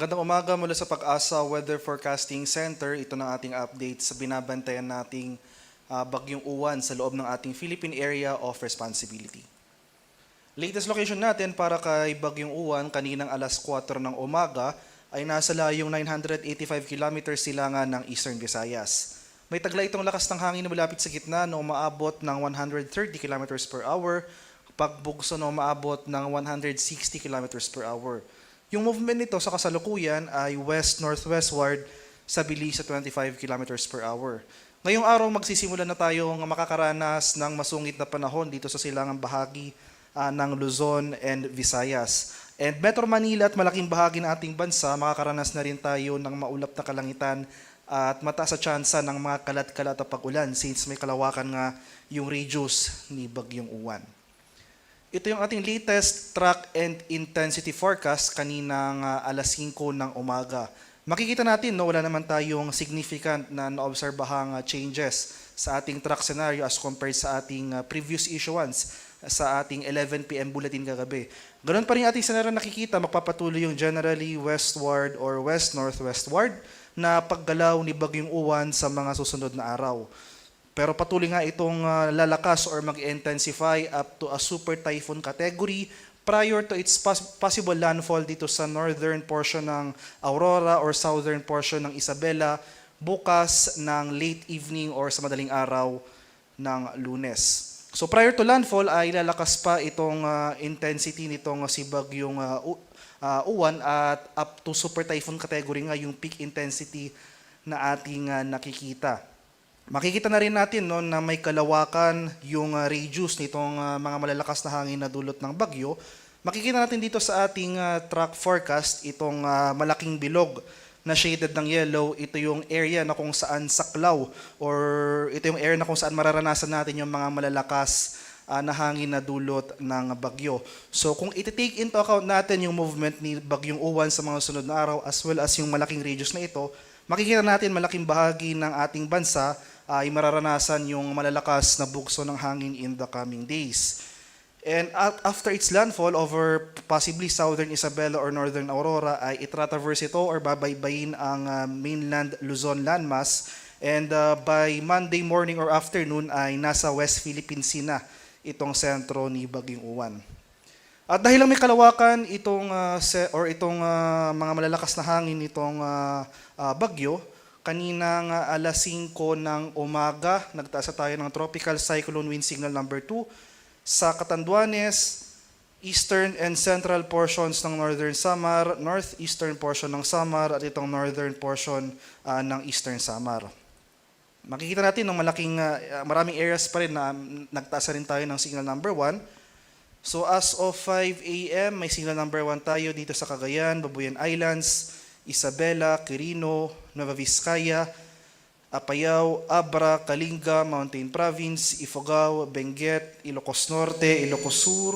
Magandang umaga mula sa Pag-asa Weather Forecasting Center. Ito na ating update sa binabantayan nating ah, bagyong uwan sa loob ng ating Philippine Area of Responsibility. Latest location natin para kay bagyong uwan kaninang alas 4 ng umaga ay nasa layong 985 kilometers silangan ng Eastern Visayas. May tagla itong lakas ng hangin na malapit sa gitna na umaabot ng 130 kilometers per hour, pagbugso na umaabot ng 160 kilometers per hour. Yung movement nito sa kasalukuyan ay west-northwestward sa bilis sa 25 kilometers per hour. Ngayong araw magsisimula na tayong makakaranas ng masungit na panahon dito sa silangang bahagi ah, ng Luzon and Visayas. And Metro Manila at malaking bahagi ng ating bansa, makakaranas na rin tayo ng maulap na kalangitan at mataas sa tsansa ng mga kalat-kalat na pag-ulan since may kalawakan nga yung radius ni Bagyong Uwan. Ito yung ating latest track and intensity forecast kaninang ah, alas 5 ng umaga. Makikita natin no wala naman tayong significant na naobserbahang ah, changes sa ating track scenario as compared sa ating ah, previous issuance sa ating 11 PM bulletin kagabi. Ganun pa rin ating scenario nakikita, magpapatuloy yung generally westward or west-northwestward na paggalaw ni Bagyong Uwan sa mga susunod na araw. Pero patuloy nga itong ah, lalakas or mag-intensify up to a super typhoon category prior to its pos- possible landfall dito sa northern portion ng Aurora or southern portion ng Isabela bukas ng late evening or sa madaling araw ng lunes. So prior to landfall ay lalakas pa itong ah, intensity nitong si bagyong ah, U- ah, Uwan at up to super typhoon category nga yung peak intensity na ating ah, nakikita. Makikita na rin natin no, na may kalawakan yung uh, radius nitong uh, mga malalakas na hangin na dulot ng bagyo. Makikita natin dito sa ating uh, track forecast itong uh, malaking bilog na shaded ng yellow. Ito yung area na kung saan saklaw or ito yung area na kung saan mararanasan natin yung mga malalakas uh, na hangin na dulot ng bagyo. So kung iti-take into account natin yung movement ni Bagyong Uwan sa mga sunod na araw as well as yung malaking radius na ito, makikita natin malaking bahagi ng ating bansa ay mararanasan yung malalakas na bugso ng hangin in the coming days. And at- after its landfall over possibly southern Isabela or northern Aurora ay itratraverse ito or babaybayin ang uh, mainland Luzon landmass and uh, by Monday morning or afternoon ay nasa West Philippine Sea na itong sentro ni Bagyong Uwan. At dahil lang may kalawakan itong se- or itong ah, mga malalakas na hangin nitong ah, ah, bagyo, kaninang ah, alas 5 ng umaga, nagtaas na tayo ng tropical cyclone wind signal number 2 sa Catanduanes, eastern and central portions ng northern Samar, northeastern portion ng Samar at itong northern portion ah, ng eastern Samar. Makikita natin ng malaking ah, maraming areas pa rin na mm, nagtaas na rin tayo ng signal number 1. So as of 5 a.m., may signal number 1 tayo dito sa Cagayan, Babuyan Islands, Isabela, Quirino, Nueva Vizcaya, Apayao, Abra, Kalinga, Mountain Province, Ifugao, Benguet, Ilocos Norte, Ilocos Sur,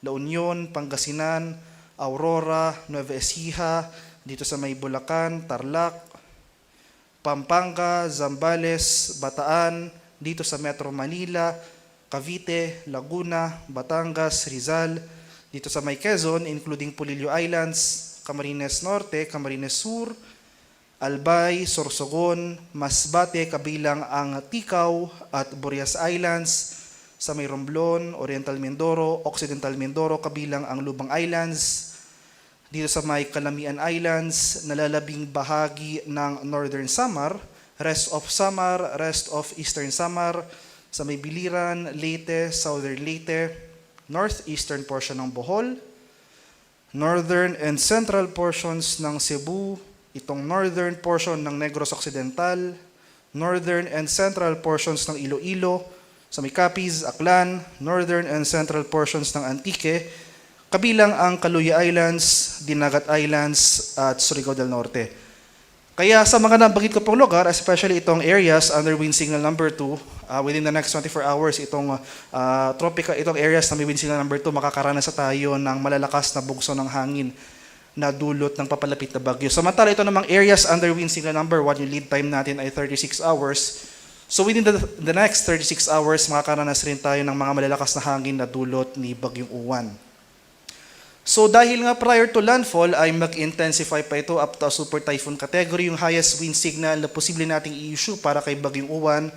La Union, Pangasinan, Aurora, Nueva Ecija, dito sa may Bulacan, Tarlac, Pampanga, Zambales, Bataan, dito sa Metro Manila, Cavite, Laguna, Batangas, Rizal, dito sa may Quezon, including Pulilio Islands, Camarines Norte, Camarines Sur, Albay, Sorsogon, Masbate, kabilang ang Tikaw at Burias Islands, sa may Romblon, Oriental Mindoro, Occidental Mindoro, kabilang ang Lubang Islands, dito sa may Calamian Islands, nalalabing bahagi ng Northern Samar, rest of Samar, rest of Eastern Samar, sa may Biliran, Leyte, Southern Leyte, northeastern portion ng Bohol, northern and central portions ng Cebu, itong northern portion ng Negros Occidental, northern and central portions ng Iloilo, sa may Capiz, Aklan, northern and central portions ng Antique, kabilang ang Kaluya Islands, Dinagat Islands, at Surigao del Norte. Kaya sa mga nabanggit ko pong lugar, especially itong areas under wind signal number 2, uh, within the next 24 hours, itong uh, tropical, itong areas na may wind signal number 2, makakaranas sa tayo ng malalakas na bugso ng hangin na dulot ng papalapit na bagyo. Samantala ito namang areas under wind signal number 1, yung lead time natin ay 36 hours. So within the, the next 36 hours, makakaranas rin tayo ng mga malalakas na hangin na dulot ni Bagyong Uwan. So dahil nga prior to landfall ay mag-intensify pa ito up to super typhoon category, yung highest wind signal na posible nating i-issue para kay Bagyong Uwan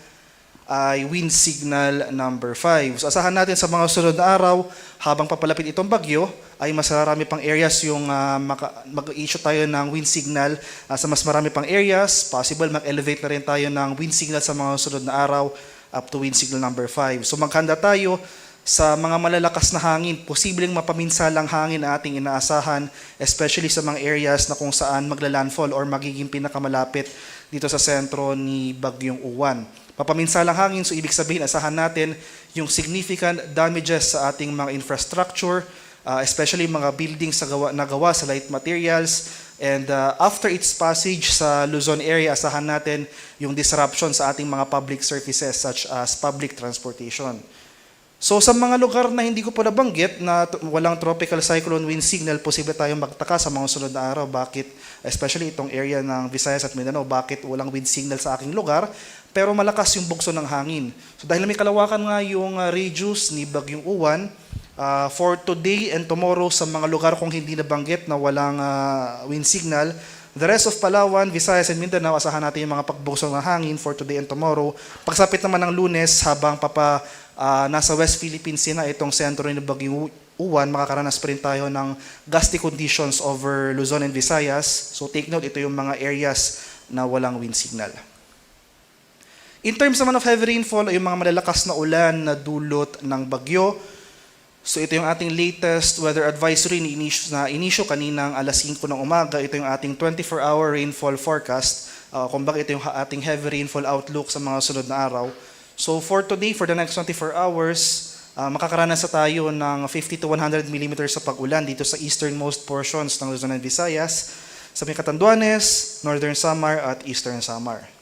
ay wind signal number 5. So asahan natin sa mga sunod na araw, habang papalapit itong bagyo, ay mas marami pang areas yung maka- mag-issue tayo ng wind signal ah, sa mas marami pang areas. Possible mag-elevate na rin tayo ng wind signal sa mga sunod na araw up to wind signal number 5. So maghanda tayo sa mga malalakas na hangin, posibleng mapaminsalang hangin na ating inaasahan, especially sa mga areas na kung saan magla-landfall or magiging pinakamalapit dito sa sentro ni Bagyong Uwan. Mapaminsalang hangin, so ibig sabihin, asahan natin yung significant damages sa ating mga infrastructure, uh, especially mga buildings sa gawa, na gawa sa light materials, and uh, after its passage sa Luzon area, asahan natin yung disruption sa ating mga public services such as public transportation. So sa mga lugar na hindi ko pa nabanggit na walang tropical cyclone wind signal, posible tayong magtaka sa mga sunod na araw. Bakit, especially itong area ng Visayas at Mindanao, bakit walang wind signal sa aking lugar, pero malakas yung bugso ng hangin. So dahil may kalawakan nga yung uh, radius ni Bagyong Uwan, uh, for today and tomorrow sa mga lugar kung hindi nabanggit na walang uh, wind signal, The rest of Palawan, Visayas, and Mindanao, asahan natin yung mga pagbugso ng hangin for today and tomorrow. Pagsapit naman ng lunes, habang papa ah, nasa West Philippines na itong sentro ni Bagyong Uwan, makakaranas pa rin tayo ng gusty conditions over Luzon and Visayas. So take note, ito yung mga areas na walang wind signal. In terms naman of heavy rainfall, yung mga malalakas na ulan na dulot ng bagyo. So ito yung ating latest weather advisory na inisyo, na inisyo kaninang alas 5 ng umaga. Ito yung ating 24-hour rainfall forecast. Uh, kumbaga ito yung ating heavy rainfall outlook sa mga sunod na araw. So for today, for the next 24 hours, uh, makakaranas sa tayo ng 50 to 100 millimeters sa pag-ulan dito sa easternmost portions ng Luzon and Visayas, sa may Catanduanes, Northern Samar at Eastern Samar.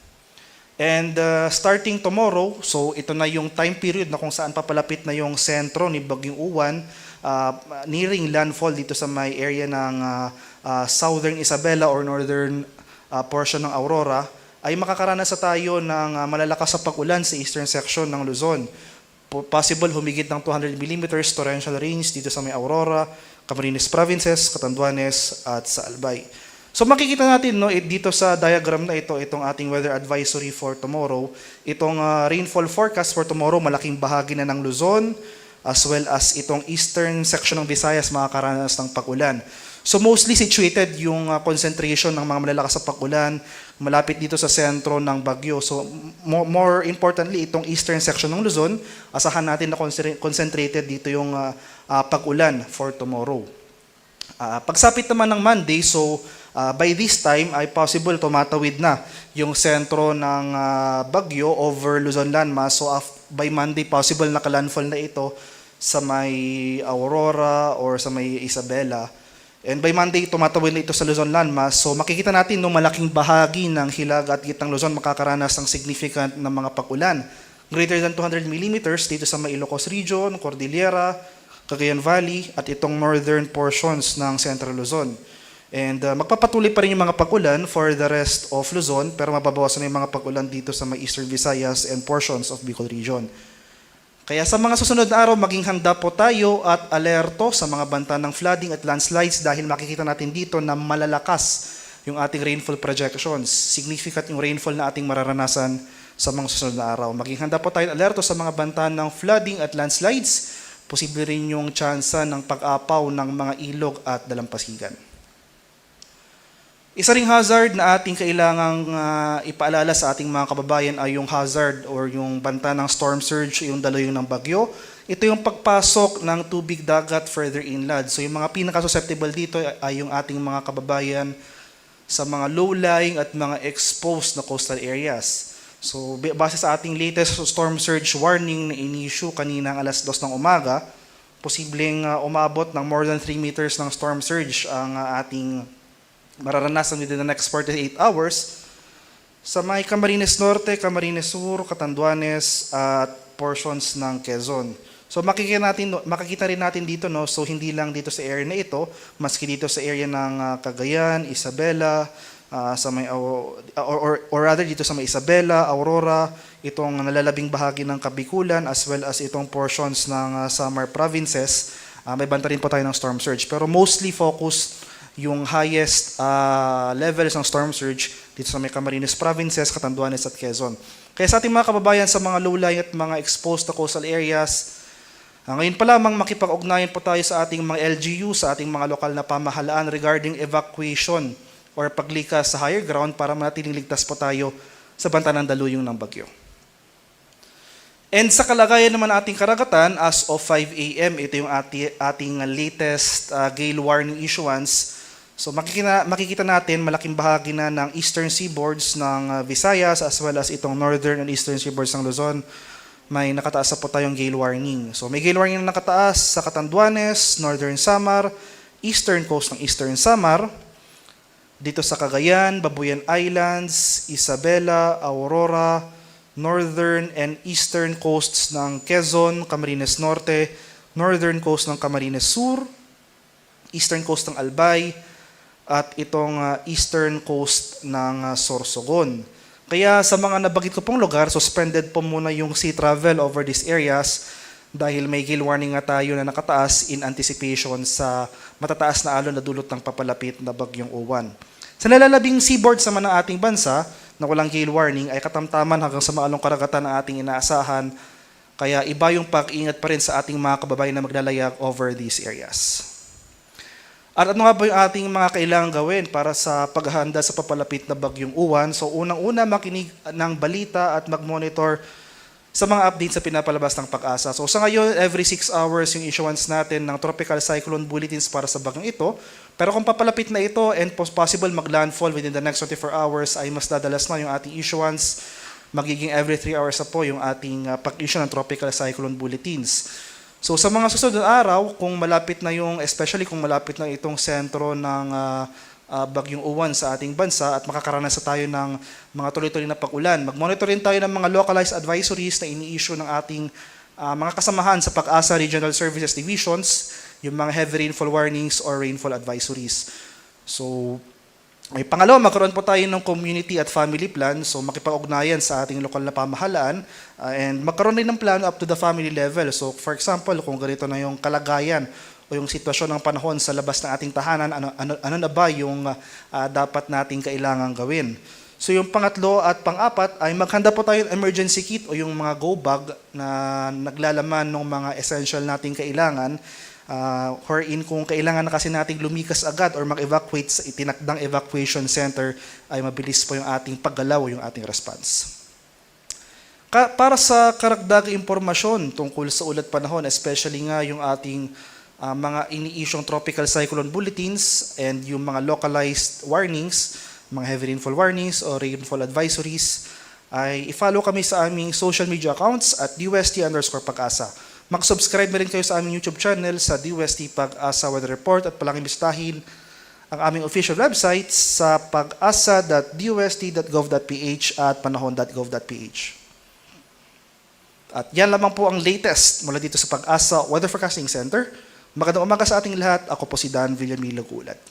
And uh, starting tomorrow, so ito na yung time period na kung saan papalapit na yung sentro ni Bagyong Uwan, uh, nearing landfall dito sa may area ng uh, uh, Southern Isabela or Northern uh, portion ng Aurora, ay makakaranas sa tayo ng uh, malalakas sa pag-ulan sa eastern section ng Luzon. Po- Possible humigit ng 200 millimeters torrential rains dito sa may Aurora, Camarines Provinces, Catanduanes at sa Albay. So makikita natin no it- dito sa diagram na ito itong ating weather advisory for tomorrow, itong uh, rainfall forecast for tomorrow malaking bahagi na ng Luzon as well as itong eastern section ng Visayas makakaranas ng pag-ulan. So mostly situated yung uh, concentration ng mga malalakas sa pag-ulan malapit dito sa sentro ng Bagyo. So mo- more, importantly itong eastern section ng Luzon, asahan natin na concentra- concentrated dito yung uh, uh, pag-ulan for tomorrow. Ah, pagsapit naman ng Monday, so ah, by this time ay possible tumatawid na yung sentro ng ah, bagyo over Luzon landmass. So af- by Monday possible nakalandfall na ito sa may Aurora or sa may Isabela. And by Monday tumatawid na ito sa Luzon landmass. So makikita natin no malaking bahagi ng Hilaga at Gitang Luzon makakaranas ng significant na mga pag-ulan. Greater than 200 millimeters dito sa may Ilocos Region, Cordillera, Cagayan Valley at itong northern portions ng Central Luzon. And uh, magpapatuloy pa rin yung mga pag-ulan for the rest of Luzon pero mababawasan na yung mga pag-ulan dito sa may Eastern Visayas and portions of Bicol Region. Kaya sa mga susunod na araw, maging handa po tayo at alerto sa mga banta ng flooding at landslides dahil makikita natin dito na malalakas yung ating rainfall projections. Significant yung rainfall na ating mararanasan sa mga susunod na araw. Maging handa po tayo alerto sa mga banta ng flooding at landslides posible rin yung tsansa ng pag-apaw ng mga ilog at dalampasigan. Isa ring hazard na ating kailangang ah, ipaalala sa ating mga kababayan ay yung hazard or yung banta ng storm surge, yung daloy ng bagyo. Ito yung pagpasok ng tubig dagat further inland. So yung mga pinaka-susceptible dito ay yung ating mga kababayan sa mga low-lying at mga exposed na coastal areas. So, base sa ating latest storm surge warning na in-issue kanina alas 2 ng umaga, posibleng uh, umabot ng more than 3 meters ng storm surge ang uh, ating mararanasan within the next 48 hours sa may Camarines Norte, Camarines Sur, Catanduanes at portions ng Quezon. So makikita natin makikita rin natin dito no so hindi lang dito sa area na ito maski dito sa area ng ah, Cagayan, Isabela, ah, sa may or, or, or rather dito sa may Isabela, Aurora, itong nalalabing bahagi ng Kabikulan as well as itong portions ng ah, Samar provinces ah, may banta rin po tayo ng storm surge. Pero mostly focus yung highest ah, levels ng storm surge dito sa may Camarines Provinces, Catanduanes at Quezon. Kaya sa ating mga kababayan sa mga low-lying at mga exposed na coastal areas, Ah, ngayon pa lamang makipag-ugnayan po tayo sa ating mga LGU, sa ating mga lokal na pamahalaan regarding evacuation or paglikas sa higher ground para manatiling ligtas po tayo sa banta ng daluyong ng bagyo. And sa kalagayan naman ating karagatan, as of 5 a.m., ito yung ati, ating latest uh, gale warning issuance. So makikita, makikita natin malaking bahagi na ng eastern seaboards ng uh, Visayas as well as itong northern and eastern seaboards ng Luzon may nakataas na po tayong gale warning. So may gale warning na nakataas sa Catanduanes, Northern Samar, Eastern Coast ng Eastern Samar, dito sa Cagayan, Babuyan Islands, Isabela, Aurora, Northern and Eastern Coasts ng Quezon, Camarines Norte, Northern Coast ng Camarines Sur, Eastern Coast ng Albay, at itong uh, Eastern Coast ng uh, Sorsogon. Kaya sa mga nabagit ko pong lugar, suspended po muna yung sea travel over these areas dahil may gale warning nga tayo na nakataas in anticipation sa matataas na alon na dulot ng papalapit na bagyong uwan. Sa nalalabing seaboards naman ng ating bansa na walang gale warning ay katamtaman hanggang sa maalong karagatan na ating inaasahan kaya iba yung pag-ingat pa rin sa ating mga kababayan na maglalayag over these areas. At ano nga ba yung ating mga kailangan gawin para sa paghahanda sa papalapit na bagyong uwan? So unang-una makinig ng balita at mag-monitor sa mga updates sa pinapalabas ng pag-asa. So sa ngayon, every 6 hours yung issuance natin ng tropical cyclone bulletins para sa bagyong ito. Pero kung papalapit na ito and possible mag-landfall within the next 24 hours ay mas dadalas na yung ating issuance. Magiging every 3 hours na po yung ating uh, pag-issue ng tropical cyclone bulletins. So sa mga susunod na araw, kung malapit na yung, especially kung malapit na itong sentro ng uh, uh, bagyong uwan sa ating bansa at makakaranas na tayo ng mga tuloy-tuloy na pag-ulan, mag-monitor rin tayo ng mga localized advisories na ini-issue ng ating uh, mga kasamahan sa PAC-ASA Regional Services Divisions, yung mga heavy rainfall warnings or rainfall advisories. So, ay pangalawa, magkaroon po tayo ng community at family plan. So makipag-ugnayan sa ating lokal na pamahalaan uh, and magkaroon din ng plano up to the family level. So for example, kung ganito na yung kalagayan o yung sitwasyon ng panahon sa labas ng ating tahanan, ano, ano, ano na ba yung uh, dapat nating kailangan gawin? So yung pangatlo at pang-apat ay maghanda po tayo ng emergency kit o yung mga go bag na naglalaman ng mga essential nating kailangan uh, wherein kung kailangan na kasi nating lumikas agad or mag-evacuate sa itinakdang evacuation center, ay mabilis po yung ating paggalaw, yung ating response. Ka- para sa karagdag impormasyon tungkol sa ulat panahon, especially nga yung ating uh, mga ini-issue'ng tropical cyclone bulletins and yung mga localized warnings, mga heavy rainfall warnings or rainfall advisories, ay i-follow kami sa aming social media accounts at DUST underscore pag-asa. Mag-subscribe na rin kayo sa aming YouTube channel sa DUST Pag-asa Weather Report at palangin bisitahin ang aming official website sa pag-asa.dust.gov.ph at panahon.gov.ph. At yan lamang po ang latest mula dito sa Pag-asa Weather Forecasting Center. Magandang umaga sa ating lahat. Ako po si Dan Villamilo Gulat.